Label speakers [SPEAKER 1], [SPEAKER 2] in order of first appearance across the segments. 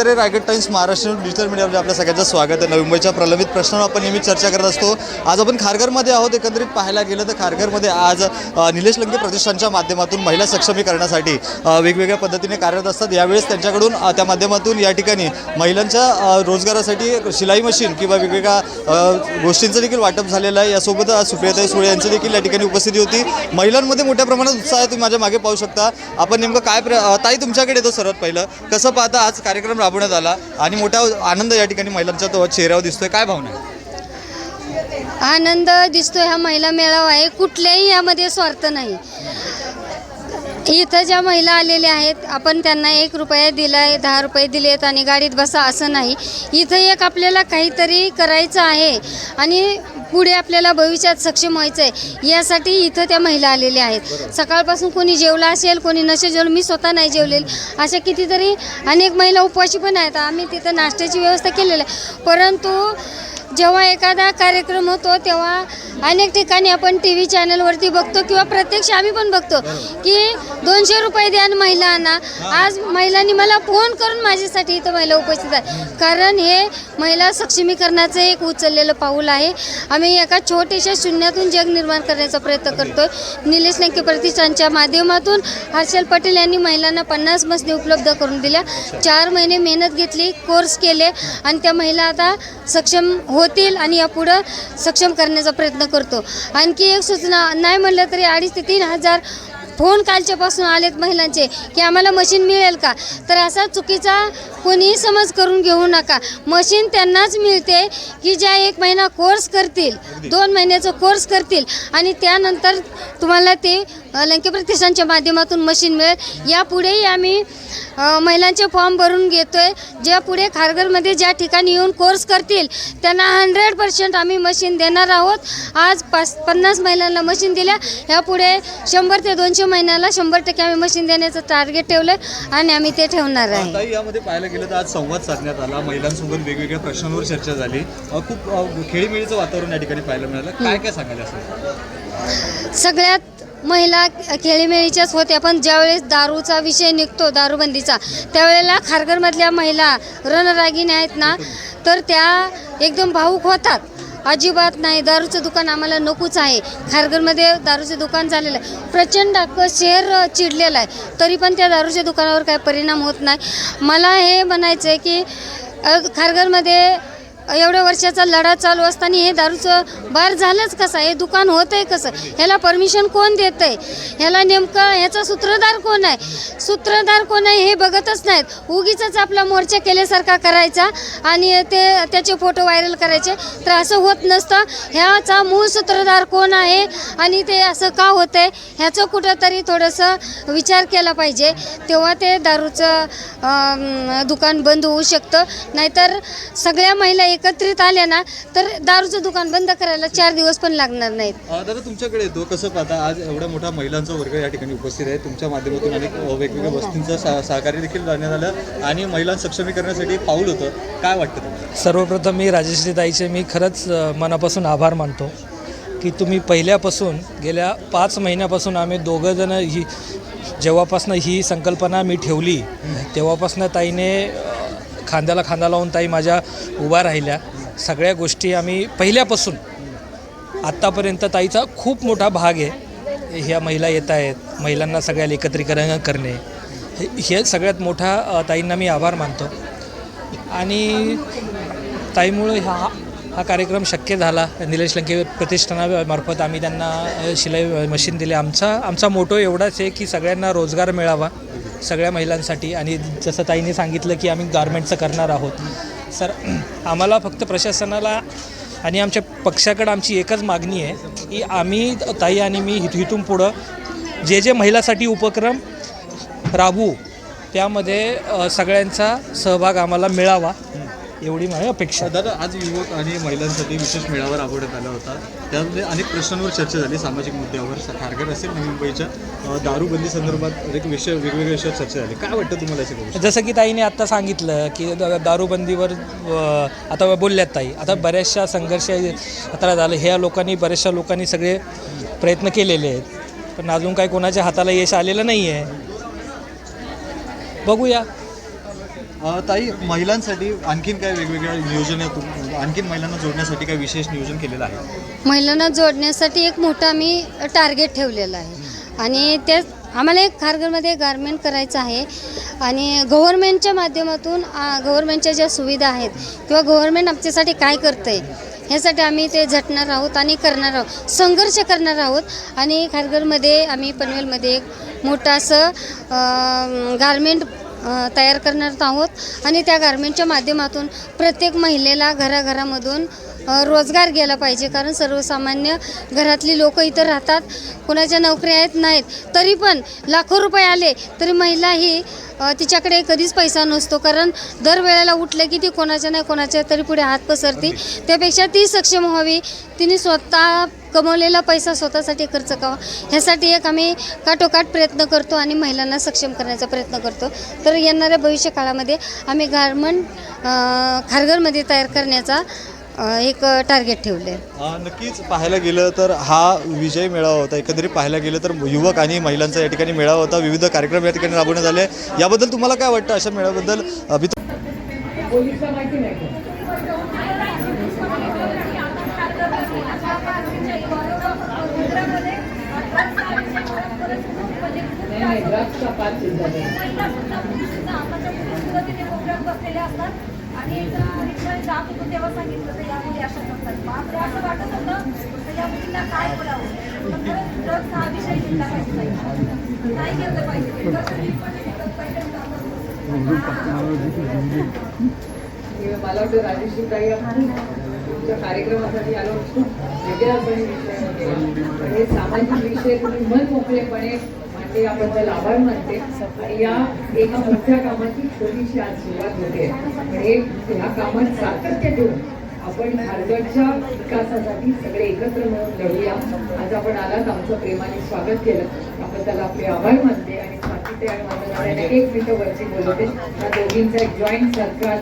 [SPEAKER 1] तरी Raigad Times Maharashtra digital मीडियामध्ये आपल्या सगळ्यांचं स्वागत आहे. नवी मुंबईच्या प्रलंबित प्रश्नावर आपण नेहमी चर्चा करत असतो. आज आपण खारघरमध्ये आहोत. एकंदरीत पाहायला गेलं तर खारघरमध्ये आज निलेश लंके प्रतिष्ठानच्या माध्यमातून महिला सक्षमीकरणासाठी वेगवेगळ्या पद्धतीने कार्यरत असतात. यावेळेस त्यांच्याकडून त्या माध्यमातून या ठिकाणी महिलांच्या रोजगारासाठी शिलाई मशीन किंवा वेगवेगळ्या गोष्टींचं देखील वाटप झालेलं आहे. यासोबत आज सुप्रियाताई सुळे यांची देखील या ठिकाणी उपस्थिती होती. महिलांमध्ये मोठ्या प्रमाणात उत्साह आहे तुम्ही माझ्या मागे पाहू शकता. आपण नेमकं काय प्र ताई तुमच्याकडे येतो सर्वात पहिलं. कसं पाहता आज कार्यक्रम राबवण्यात आला. आणि मोठा आनंद या ठिकाणी महिलांच्या तो चेहऱ्यावर दिसतोय. काय भावना आहे?
[SPEAKER 2] आनंद दिसतोय हा महिला मेळावा आहे. कुठल्याही यामध्ये स्वार्थ नाही. इथं ज्या महिला आलेल्या आहेत आपण त्यांना एक रुपया आहे दहा रुपये दिलेत आणि गाडीत बसा असं नाही. इथं एक आपल्याला काहीतरी करायचं आहे. आणि पुढे आपल्याला भविष्यात सक्षम व्हायचं आहे यासाठी इथं त्या महिला आलेल्या आहेत. सकाळपासून कोणी जेवला असेल कोणी नसे जेवलं मी स्वतः नाही जेवलेली. अशा कितीतरी अनेक महिला उपवाशी पण आहेत. आम्ही तिथं नाश्त्याची व्यवस्था केलेली आहे. परंतु जेव्हा एखादा कार्यक्रम होतो तेव्हा अनेक ठिकाणी आपण टी व्ही चॅनलवरती बघतो किंवा प्रत्यक्ष आम्ही पण बघतो की दोनशे रुपये द्या आणि महिला आणा आज महिलांनी मला फोन करून माझ्यासाठी इथं महिला उपस्थित आहे कारण हे महिला सक्षमीकरणाचं एक उचललेलं पाऊल आहे. आम्ही एका छोट्याशा शून्यातून जग निर्माण करण्याचा प्रयत्न करतोय. निलेश लंके प्रतिष्ठानच्या माध्यमातून हर्षल पटेल यांनी महिलांना पन्नास मसनी उपलब्ध करून दिल्या. चार महिने मेहनत घेतली कोर्स केले आणि त्या महिला आता सक्षम होतील आणि यापुढं सक्षम करण्याचा प्रयत्न करतो. आणखी एक सूचना नाही म्हणलं तरी अडीच ते तीन हजार फोन कालच्यापासून आलेत महिलांचे की आम्हाला मशीन मिळेल का? तर असा चुकीचा कोणीही समज करून घेऊ नका. मशीन त्यांनाच मिळते की ज्या एक महिना कोर्स करतील दोन महिन्याचा कोर्स करतील आणि त्यानंतर तुम्हाला ते लंके प्रतिष्ठानच्या माध्यमातून मशीन मिळेल. यापुढेही आम्ही महिलांचे फॉर्म भरून घेतोय. ज्या पुढे खारघरमध्ये ज्या ठिकाणी येऊन कोर्स करतील त्यांना हंड्रेड पर्सेंट आम्ही मशीन देणार आहोत. आज पाच पन्नास महिलांना मशीन दिल्या. यापुढे शंभर ते दोनशे महिन्याला शंभर टक्के आम्ही मशीन देण्याचं टार्गेट ठेवलं आणि आम्ही ते ठेवणार आहे.
[SPEAKER 1] ताई यामध्ये पाहायला गेलं तर आज संवाद साधण्यात आला. महिलांसोबत वेगवेगळ्या प्रश्नांवर चर्चा झाली. अ, खूप अ, खेळीमेळीचं वातावरण या ठिकाणी पाहायला मिळालं. काय काय सांगायला असं
[SPEAKER 2] सगळ्यात महिला खेळीमेळीच्याच होत्या पण ज्यावेळेस दारूचा विषय निघतो दारूबंदीचा त्यावेळेला खारघरमधल्या महिला रणरागिणी आहेत ना तर त्या एकदम भाऊक होतात. अजिबात नाही. दारूचं दुकान आम्हाला नकोच आहे. खारघरमध्ये दारूचं दुकान झालेलं आहे. प्रचंड अख्खं शहर चिडलेलं आहे. तरी पण त्या दारूच्या दुकानावर काय परिणाम होत नाही. मला हे म्हणायचं आहे की खारघरमध्ये एवढ्या वर्षाचा लढा चालू असताना हे दारूचं बार झालंच कसं हे दुकान होतं आहे कसं? ह्याला परमिशन कोण देतं आहे ह्याला नेमकं ह्याचा सूत्रधार कोण आहे? सूत्रधार कोण आहे हे बघतच नाहीत. उगीच आपला मोर्चा केल्यासारखा करायचा आणि ते त्याचे फोटो व्हायरल करायचे. तर असं होत नसतं. ह्याचा मूळ सूत्रधार कोण आहे आणि ते असं का होतं आहे ह्याचं कुठंतरी थोडंसं विचार केला पाहिजे. तेव्हा ते दारूचं दुकान बंद होऊ शकतं. नाहीतर सगळ्या महिला एक एकत्रित आल्या ना तर दारूचं दुकान बंद करायला चार दिवस पण लागणार नाहीत.
[SPEAKER 1] अ, दादा तुमच्याकडे येतो. कसं पाहता आज एवढा मोठा महिलांचा वर्ग या ठिकाणी उपस्थित आहे. तुमच्या माध्यमातून अनेक अ, वेगवेगळ्या वस्तूंचं सा सहकार्य देखील करण्यात आलं आणि महिलां सक्षमीकरणासाठी एक पाऊल होतं. काय वाटतं तुम्हाला?
[SPEAKER 3] सर्वप्रथम मी राजश्री ताईचे मी खरंच अ, मनापासून आभार मानतो की तुम्ही पहिल्यापासून गेल्या पाच महिन्यापासून आम्ही दोघंजणं ही जेव्हापासनं ही संकल्पना मी ठेवली तेव्हापासनं ताईने अ, खांद्याला खांदा लावून ताई माझ्या उभा राहिल्या. सगळ्या गोष्टी आम्ही पहिल्यापासून आत्तापर्यंत ताईचा खूप मोठा भाग आहे. ह्या महिला येत आहेत महिलांना सगळ्या एकत्रीकरण करणे. हे सगळ्यात मोठा ताईंना मी आभार मानतो. आणि ताईमुळे हा हा कार्यक्रम शक्य झाला. निलेश लंके प्रतिष्ठानामार्फत आम्ही त्यांना शिलाई मशीन दिले. आमचा आमचा मोटो एवढाच आहे की सगळ्यांना रोजगार मिळावा. सगळ्या महिलांसाठी आणि जसं ताईने सांगितलं की आम्ही गारमेंटचं करणार आहोत. सर आम्हाला फक्त प्रशासनाला आणि आमच्या पक्षाकडं आमची एकच मागणी आहे की आम्ही ताई आणि मी इथ पुढं जे जे महिलासाठी उपक्रम राबवू त्यामध्ये सगळ्यांचा सहभाग आम्हाला मिळावा. एवढी माझी अपेक्षा.
[SPEAKER 1] दादा आज युवक आणि महिलांसाठी विशेष मेळावा राबवण्यात आला होता. त्यामध्ये अनेक प्रश्नांवर चर्चा झाली सामाजिक मुद्द्यावर. खारघर असेल नवी मुंबईच्या दारूबंदी संदर्भात अनेक विषय वेगवेगळ्या विषयावर चर्चा झाली. काय वाटतं तुम्हाला याची
[SPEAKER 3] जसं की ताईने आत्ता सांगितलं की दारूबंदीवर आता बोलल्यात ताई. आता बऱ्याचशा संघर्ष आता झालं. ह्या लोकांनी बऱ्याचशा लोकांनी सगळे प्रयत्न केलेले आहेत. पण अजून काही कोणाच्या हाताला यश आलेलं नाही आहे बघूया.
[SPEAKER 1] ताई महिलांसाठी आणखीन काय वेगवेगळ्या नियोजनातून आणखीन महिलांना जोडण्यासाठी काय विशेष नियोजन केलेलं आहे?
[SPEAKER 2] महिलांना जोडण्यासाठी एक मोठा आम्ही टार्गेट ठेवलेलं आहे. आणि त्याच आम्हाला एक खारघरमध्ये गारमेंट करायचं आहे. आणि गव्हर्मेंटच्या माध्यमातून गव्हर्मेंटच्या ज्या सुविधा आहेत किंवा गव्हर्मेंट आमच्यासाठी काय करतं आहे ह्यासाठी आम्ही ते झटणार आहोत आणि करणार आहोत. संघर्ष करणार आहोत. आणि खारघरमध्ये आम्ही पनवेलमध्ये एक मोठं असं गारमेंट तयार करणार आहोत. आणि त्या गारमेंटच्या माध्यमातून प्रत्येक महिलेला घराघरामधून रोजगार गेला पाहिजे. कारण सर्वसामान्य घरातली लोक इथं राहतात. कोणाच्या नोकऱ्या आहेत नाहीत. तरी पण लाखो रुपये आले तरी महिला ही तिच्याकडे कधीच पैसा नसतो. कारण दरवेळेला उठलं की ती कोणाच्या नाही कोणाच्या तरी पुढे हात पसरते. त्यापेक्षा ती सक्षम व्हावी. तिने स्वतः कमवलेला पैसा स्वतःसाठी खर्च करावा. ह्यासाठी एक आम्ही काटोकाट प्रयत्न करतो आणि महिलांना सक्षम करण्याचा प्रयत्न करतो. तर येणाऱ्या भविष्य काळामध्ये आम्ही गारमेंट खारघरमध्ये तयार करण्याचा एक टार्गेट ठेवले
[SPEAKER 1] नक्कीच पाहायला गेलं तर हा विजय मेळावा होता. एकंदरीत पाहायला गेलं तर युवक आणि महिलांचा या ठिकाणी मेळावा होता. विविध कार्यक्रम या ठिकाणी राबवण्यात आले. याबद्दल तुम्हाला काय वाटतं अशा मेळाव्याबद्दल? अभि
[SPEAKER 4] नाही ड्रग्सचा
[SPEAKER 5] जात होतो तेव्हा सांगितलं तर यामध्ये अशा करतात असं वाटत होतं तर या मुलींना काय बोलावं? पण खरंच ड्रग्स हा विषय घेतला पाहिजे. नाही घेतलं पाहिजे.
[SPEAKER 4] मला वाटतं राजेश्री ताई तुमच्या कार्यक्रमासाठी आलो. खूप वेगळ्या विषय हे सामाजिक विषय तुम्ही मन मोकळेपणे ते याबद्दल आभार मानते आणि या एका मोठ्या कामाची छोटीशी आज सुरुवात होते. म्हणजे पण हे ह्या कामात सातत्य देऊन आपण खारगडच्या विकासासाठी सगळे एकत्र मिळून लढूया. आज आपण आलात आमचं प्रेमाने स्वागत केलं. त्याबद्दल आपले आभार मानते आणि स्वाती आणि माझ्या एक मिनिटं वरती बोलवते. त्या दोघींचा एक जॉईंट सरकार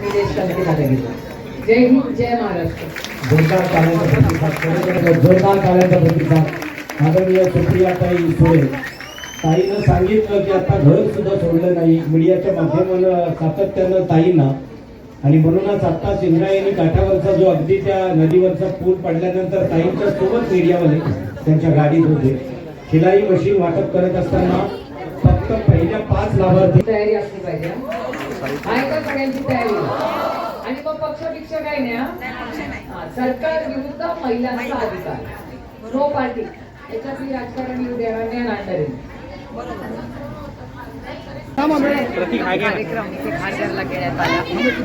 [SPEAKER 4] निदेश समितीला जय हिंद जय महाराष्ट्र.
[SPEAKER 6] जोरदार ताल्यांचा प्रतिसाद. जोरदार ताल्यांचा प्रतिसाद. आदरणीय सुप्रिया ताई सुळे. ताईनं सांगितलं की आता घर सुद्धा सोडलं नाही. मीडियाच्या माध्यमानं सातत्यानं ताईंना आणि म्हणूनच आता इंद्रायणी काठावरचा जो अगदी त्या नदीवरचा पूल पडल्यानंतर ताईंच्या सोबत मीडियावाले त्यांच्या गाडीत होते. शिलाई मशीन वाटप करत असताना फक्त पहिल्या पाच लाभार्थी
[SPEAKER 4] तयारी असली पाहिजे सगळ्यांची तयारी. आणि मग पक्ष पिक्ष काय नाही सरकार विरुद्ध महिलांचा अधिकार. नो पार्टी याच्यात मी राजकारण येऊ देणार नाही आणणार
[SPEAKER 7] कार्यक्रम इथे खारघरला घेण्यात आला.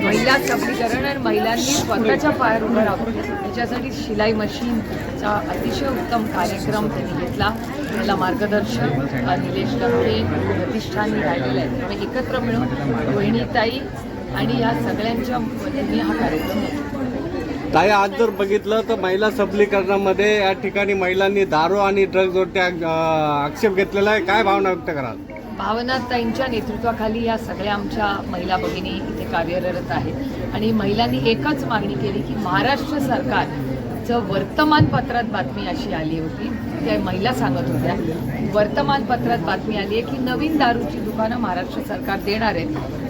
[SPEAKER 7] महिला सबलीकरण आणि महिलांनी स्वतःच्या पायावर उभं राहून त्याच्यासाठी शिलाई मशीनचा अतिशय उत्तम कार्यक्रम त्यांनी घेतला. त्याला मार्गदर्शक निलेश लंके प्रतिष्ठाननी राहिलेले आहेत त्यामुळे एकत्र मिळून बहिणीताई आणि या सगळ्यांच्या मदतीने हा कार्यक्रम होतो.
[SPEAKER 8] ताई आज जर बघितलं तर महिला सबलीकरणामध्ये या ठिकाणी महिलांनी दारू आणि ड्रग्जवरती आक्षेप घेतलेला आहे. काय भावना व्यक्त कराल?
[SPEAKER 7] भावनाताईंच्या नेतृत्वाखाली या सगळ्या आमच्या महिला भगिनी इथे कार्यरत आहेत. आणि महिलांनी एकच मागणी केली की महाराष्ट्र सरकारचं वर्तमानपत्रात बातमी अशी आली होती. त्या महिला सांगत होत्या वर्तमानपत्रात बातमी आली आहे की नवीन दारूची दुकानं महाराष्ट्र सरकार देणार आहे.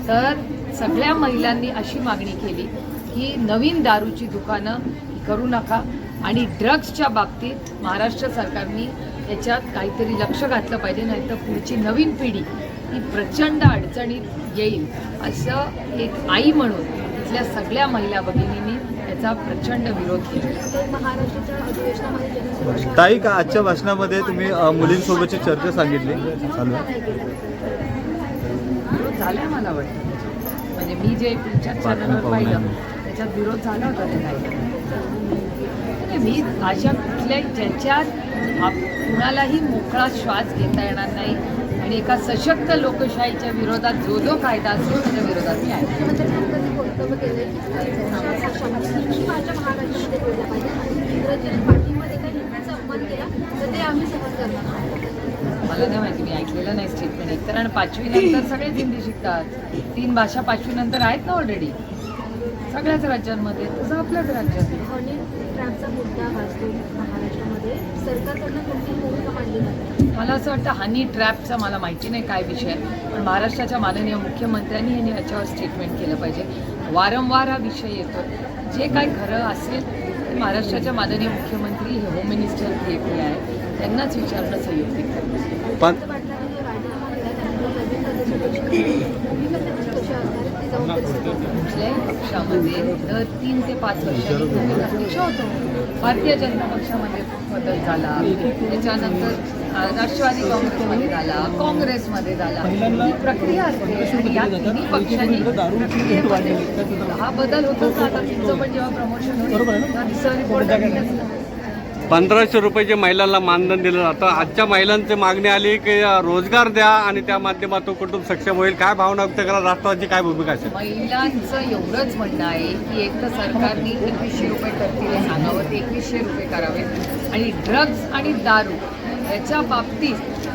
[SPEAKER 7] तर सगळ्या महिलांनी अशी मागणी केली की नवीन दारूची दुकानं करू नका. आणि ड्रग्सच्या बाबतीत महाराष्ट्र सरकारने याच्यात काहीतरी लक्ष घातलं पाहिजे नाहीतर पुढची नवीन पिढी ही प्रचंड अडचणीत येईल. असं एक आई म्हणून इथल्या सगळ्या महिला भगिनींनी याचा प्रचंड विरोध केला.
[SPEAKER 1] ताई का आजच्या भाषणामध्ये तुम्ही मुलींसोबतची चर्चा सांगितली?
[SPEAKER 7] झालाय मला वाटतं. म्हणजे मी जे तुमच्या चॅनलवर पाहिलं त्याच्यात विरोध झाला होता ते काही नाही, मी अशा कुठल्या ज्याच्यात आप- कुणालाही मोकळा श्वास घेता येणार नाही आणि एका सशक्त लोकशाहीच्या विरोधात जो जो कायदा असेल त्याच्या विरोधात मी आहे. मला नाही माहिती मी ऐकलेलं नाही स्टेटमेंट एकतर आणि पाचवी नंतर सगळेच हिंदी शिकतात. तीन भाषा पाचवी नंतर आहेत ना ऑलरेडी सगळ्याच राज्यांमध्ये तसं आपल्याच राज्यात आहे.
[SPEAKER 5] हनी ट्रॅपचा मुद्दा वाचतो महाराष्ट्रामध्ये. सरकारकडनं कोणती भूमिका मांडली जाते
[SPEAKER 7] मला असं वाटतं हनी ट्रॅपचा मला माहिती नाही काय विषय आहे. पण महाराष्ट्राच्या माननीय मुख्यमंत्र्यांनी यांनी याच्यावर स्टेटमेंट केलं पाहिजे. वारंवार हा विषय येतो जे काय खरं असेल ते महाराष्ट्राच्या माननीय मुख्यमंत्री हे होम मिनिस्टर जे आपले आहे. त्यांनाच विचारणं संयुक्तिक आहे.
[SPEAKER 8] पण
[SPEAKER 5] पाटलांनी जो राजीनामा दिला त्यानंतर नवीन प्रदेशाध्यक्ष भूमिका त्यांची कशी असणार ती जाऊन
[SPEAKER 7] कुठल्याही पक्षामध्ये. दर तीन ते पाच वर्षांनी नवीन अध्यक्ष होतो. भारतीय जनता पक्षामध्ये बदल झाला. त्याच्यानंतर राष्ट्रवादी काँग्रेसमध्ये झाला काँग्रेसमध्ये झाला. ही प्रक्रिया असते. आणि या तिन्ही पक्षांनी प्रक्रियेमध्ये हा बदल होतोच आता तुमचं पण जेव्हा प्रमोशन होईल तेव्हा रिपोर्ट
[SPEAKER 8] पंधराशे रुपये जे महिलांना मानधन दिलं जातं. आजच्या महिलांची मागणी आली की रोजगार द्या आणि त्या माध्यमातून कुटुंब सक्षम होईल. काय भावना व्यक्त करा राष्ट्रवादीची काय भूमिका असेल?
[SPEAKER 7] महिलांचं एवढंच म्हणणं आहे की एक तर सरकारने एकवीसशे रुपये करतील सांगावं ते एकवीसशे रुपये करावे. आणि ड्रग्ज आणि दारू याच्या बाबतीत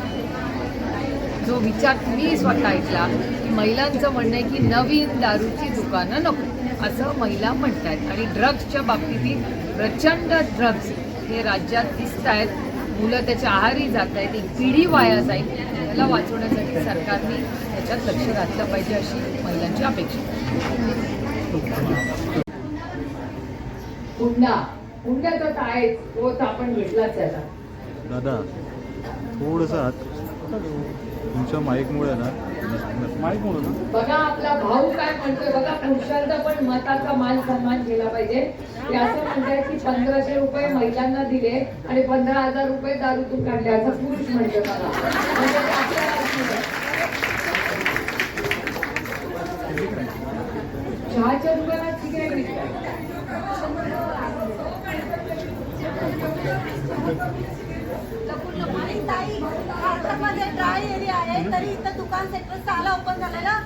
[SPEAKER 7] जो विचार मी स्वतः ऐकला की महिलांचं म्हणणं आहे की नवीन दारूची दुकानं नको असं महिला म्हणत आहेत आणि ड्रग्सच्या बाबतीतही प्रचंड ड्रग्ज हे राज्यात दिसत आहेत. मुलं त्याच्या आहारी जात आहेत. एक पिढी वाया जाईल. त्याला वाचवण्यासाठी सरकारने त्याच्यात लक्ष घातलं पाहिजे अशी महिलांची अपेक्षा.
[SPEAKER 4] हुंडा हुंडा तर आहेच तो तर आपण भेटलाच त्याला.
[SPEAKER 1] दादा थोडस तुमच्या माईकमुळे ना
[SPEAKER 4] बघा आपला भाऊ काय म्हणतोय बघा पुरुषांचा पण मताचा मान सन्मान केला पाहिजे. ते असं म्हणतात की पंधराशे रुपये महिलांना दिले आणि पंधरा हजार रुपये दारूतून काढले असं पुरुष म्हणतोय बघा म्हणजे ते आपल्याला असं चहाच्या दुकानात सिगरेट विकतात
[SPEAKER 5] आणि ताई भारतामध्ये ड्राय एरिया आहे तरी इथं दुकान सेक्टर सहाला ओपन झालेला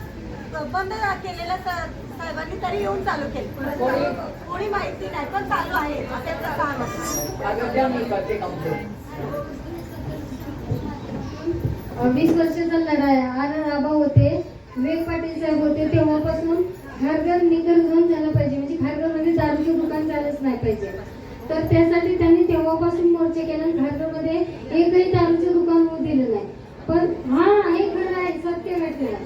[SPEAKER 5] बंद केलेलं साहेबांनी तरी येऊन चालू केलं.
[SPEAKER 4] कोणी?
[SPEAKER 5] माहिती नाही पण चालू आहे. असे काम
[SPEAKER 2] वीस वर्षाचा लढा आहे. आर आर होते वेग पाटील साहेब होते तेव्हापासून खारघर निकल झोन झालं पाहिजे. म्हणजे खारघरमध्ये म्हणजे दारूचे दुकान झालंच नाही पाहिजे. तर त्यासाठी त्यांनी तेव्हापासून मोर्चे केले आणि खारघरमध्ये एकही दारूचे दुकान होऊ दिलं नाही पण हा हे खरं आहे सत्य घटना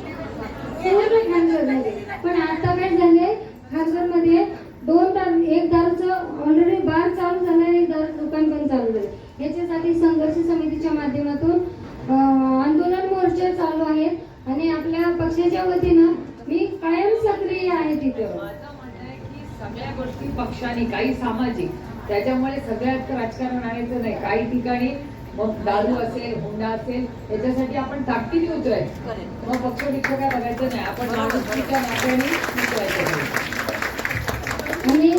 [SPEAKER 2] पूर्ण खारघरमध्ये पण आता काय झाले खारघरमध्ये दोन दारू एक दारूचं ऑलरेडी बार चालू झालं आणि एक दारू दुकान पण चालू झालं याच्यासाठी संघर्ष समितीच्या माध्यमातून आंदोलन मोर्चे चालू आहेत आणि आपल्या पक्षाच्या वतीनं मी कायम सक्रिय आहे तिथं.
[SPEAKER 4] माझं म्हणणं आहे की सगळ्या गोष्टी पक्षाने काही सामाजिक त्याच्यामुळे सगळ्यात राजकारण आणायचं नाही काही ठिकाणी मग दारू असेल हुंडा असेल याच्यासाठी आपण ताकदीने उतरायचं. मग पक्ष बिक्ष काय बघायचं नाही आपण माणुसकीच्या नात्याने उतरायचं.
[SPEAKER 2] आणि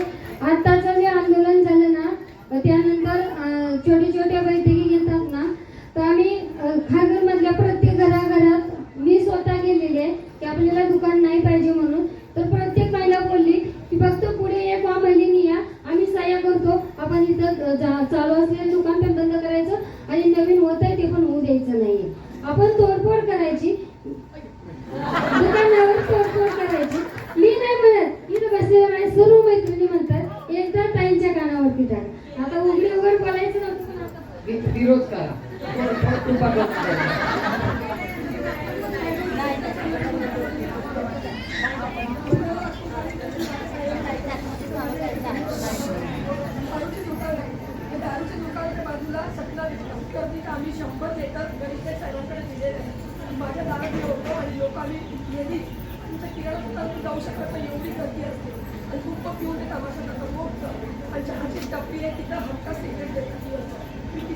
[SPEAKER 2] अं, छोटे छोट्या
[SPEAKER 5] बाजूला सत्तर तर आम्ही शंभर देतात गणित सर्वांकडे दिलेले आहे. माझ्या दारात लोक आणि लोक आम्ही गेली तिथं किराणा दुकानात जाऊ शकत नाही एवढी गर्दी असते आणि खूप. पिऊन ते तमाशा करतात आणि चहाची टप्पी आहे तिथं हक्का सिगरेट देतात.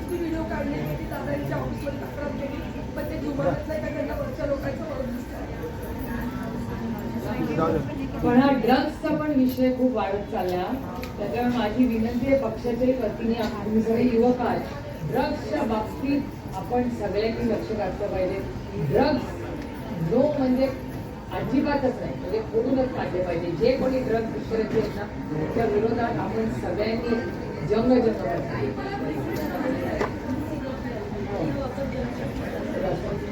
[SPEAKER 5] दिवसभर. व्हिडिओ काढले किती दादांच्या ऑफिसमध्ये तक्रार केली. पण ते जुमानत नाही का त्यांना वरच्या लोकांचं वरून
[SPEAKER 4] पण हा ड्रग्सचा पण विषय खूप वाढत चालला. त्याच्यामुळे माझी विनंती आहे पक्षाच्याही वतीने आम्ही सगळे युवक आहात ड्रग्सच्या बाबतीत आपण सगळ्यांनी लक्ष घातलं पाहिजे. ड्रग्स जो म्हणजे अजिबातच नाही म्हणजे फोडूनच काढले पाहिजे. जे कोणी ड्रग्स विषयाचे आहेत ना त्या विरोधात आपण सगळ्यांनी जंग जंग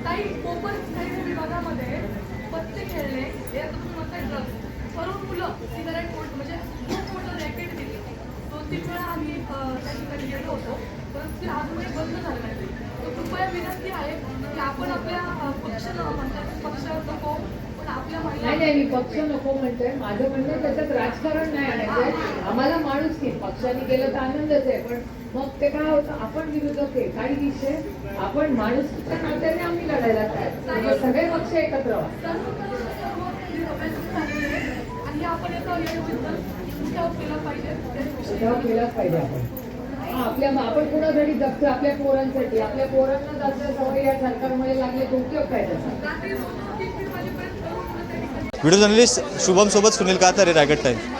[SPEAKER 5] काही कोकण स्थायी विभागामध्ये पत्ते खेळणे यातून म्हणतात ड्रग्स करून मुलं सिगारेट पोट म्हणजे खूप मोठं रॅकेट दिली. तो तीन वेळा आम्ही त्या ठिकाणी गेलो होतो. परंतु ते अजूनही बंद झालं नाही. तर कृपया विनंती आहे की आपण आपल्या पक्ष म्हणतात पक्ष नको
[SPEAKER 7] नाही नाही मी पक्ष नको म्हणतोय. माझं म्हणणं त्याच्यात राजकारण नाही आणायचंय आम्हाला माणूस की पक्षाने केलं तर आनंदच आहे पण मग ते काय होतं? आपण विरोधक आहे काही विषय आपण माणूस नात्याने आम्ही लढायला काय सगळे पक्ष एकत्र
[SPEAKER 5] केला पाहिजे
[SPEAKER 7] केलाच पाहिजे आपण. आपल्या आपण कुणासाठी जगतो? आपल्या पोरांसाठी. आपल्या पोरांना जास्त सवय या सरकारमध्ये लागले तो उपयोग काय त्याचा
[SPEAKER 5] रात्री दोन तीन तीन वाजेपर्यंत त्या ठिकाणी
[SPEAKER 1] व्हिडिओ जर्नलिस्ट शुभम सोबत सुनील कातारे रायगड टाईम